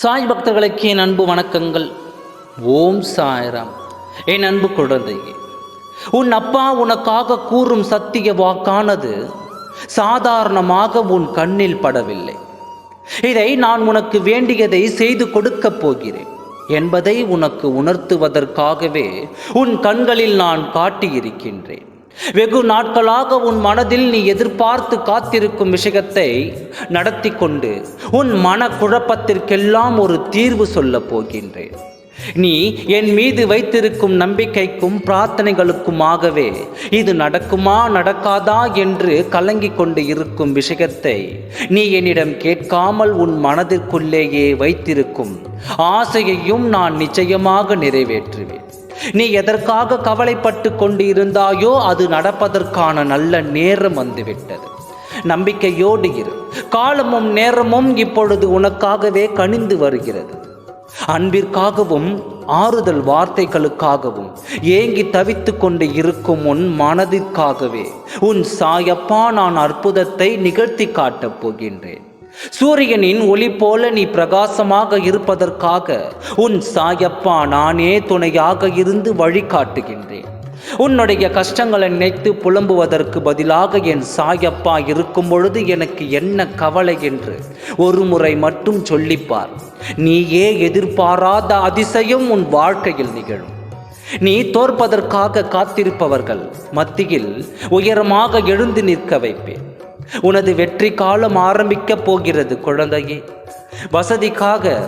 சாய் பக்தர்களுக்கு என் அன்பு வணக்கங்கள். ஓம் சாய்ராம். என் அன்பு குழந்தையே உன் அப்பா உனக்காக கூறும் சத்திய வாக்கானது சாதாரணமாக உன் கண்ணில் படவில்லை. இதை நான் உனக்கு வேண்டியதை செய்து கொடுக்கப் போகிறேன் என்பதை உனக்கு உணர்த்துவதற்காகவே உன் கண்களில் நான் காட்டியிருக்கின்றேன். வெகு நாட்களாக உன் மனதில் நீ எதிர்பார்த்து காத்திருக்கும் விஷயத்தை நடத்தி கொண்டு உன் மன குழப்பத்திற்கெல்லாம் ஒரு தீர்வு சொல்லப் போகின்றேன். நீ என் மீது வைத்திருக்கும் நம்பிக்கைக்கும் பிரார்த்தனைகளுக்குமாகவே இது நடக்குமா நடக்காதா என்று கலங்கிக் கொண்டு இருக்கும் விஷயத்தை நீ என்னிடம் கேட்காமல் உன் மனதிற்குள்ளேயே வைத்திருக்கும் ஆசையையும் நான் நிச்சயமாக நிறைவேற்றுவேன். நீ எதற்காக கவலைப்பட்டு கொண்டு இருந்தாயோ அது நடப்பதற்கான நல்ல நேரம் வந்துவிட்டது. நம்பிக்கையோடு இரு. காலமும் நேரமும் இப்பொழுது உனக்காகவே கனிந்து வருகிறது. அன்பிற்காகவும் ஆறுதல் வார்த்தைகளுக்காகவும் ஏங்கி தவித்து கொண்டு இருக்கும் உன் மனதிற்காகவே உன் சாயப்பா நான் அற்புதத்தை நிகழ்த்தி காட்டப் போகின்றேன். சூரியனின் ஒளி போல நீ பிரகாசமாக இருப்பதற்காக உன் சாயப்பா நானே துணையாக இருந்து வழிகாட்டுகின்றேன் உன்னுடைய கஷ்டங்களை நினைத்து புலம்புவதற்கு பதிலாக என் சாயப்பா இருக்கும் பொழுது எனக்கு என்ன கவலை என்று ஒரு முறை மட்டும் சொல்லிப்பார். நீயே எதிர்பாராத அதிசயம் உன் வாழ்க்கையில் நிகழும். நீ தோற்பதற்காக காத்திருப்பவர்கள் மத்தியில் உயரமாக எழுந்து நிற்க வைப்பேன். உனது வெற்றி காலம் ஆரம்பிக்கப் போகிறது குழந்தையே. வசதிக்காக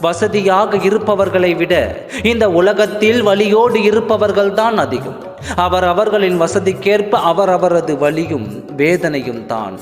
வசதியாக இருப்பவர்களை விட இந்த உலகத்தில் வழியோடு இருப்பவர்கள்தான் அதிகம். அவர் அவர்களின் வசதிக்கேற்ப அவர் அவரது வழியும் வேதனையும் தான்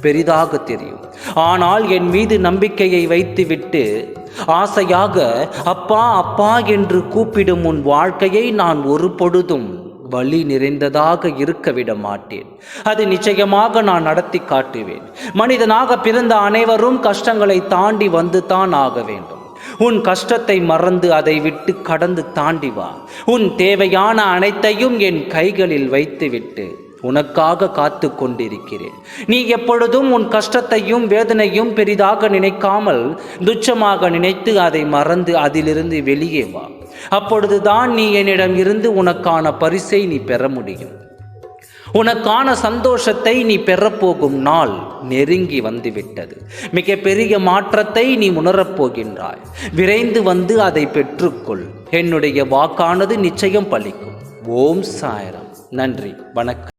பெரிதாக தெரியும். ஆனால் என் மீது நம்பிக்கையை வைத்துவிட்டு ஆசையாக அப்பா அப்பா என்று கூப்பிடும் உன் வாழ்க்கையை நான் ஒரு பொழுதும் வழி நிறைந்ததாக இருக்க விட மாட்டேன். அது நிச்சயமாக நான் நடத்தி காட்டுவேன். மனிதனாக பிறந்த அனைவரும் கஷ்டங்களை தாண்டி வந்து தான் ஆக வேண்டும். உன் கஷ்டத்தை மறந்து அதை விட்டு கடந்து தாண்டி வா. உன் தேவையான அனைத்தையும் என் கைகளில் வைத்துவிட்டு உனக்காக காத்து கொண்டிருக்கிறேன். நீ எப்பொழுதும் உன் கஷ்டத்தையும் வேதனையும் பெரிதாக நினைக்காமல் துச்சமாக நினைத்து அதை மறந்து அதிலிருந்து வெளியே வா. அப்பொழுதுதான் நீ என்னிடம் இருந்து உனக்கான பரிசை நீ பெற முடியும். உனக்கான சந்தோஷத்தை நீ பெறப்போகும் நாள் நெருங்கி வந்துவிட்டது. மிக பெரிய மாற்றத்தை நீ உணரப் போகின்றாய். விரைந்து வந்து அதை பெற்றுக்கொள். என்னுடைய வாக்கானது நிச்சயம் பலிக்கும். ஓம் சாயரம். நன்றி. வணக்கம்.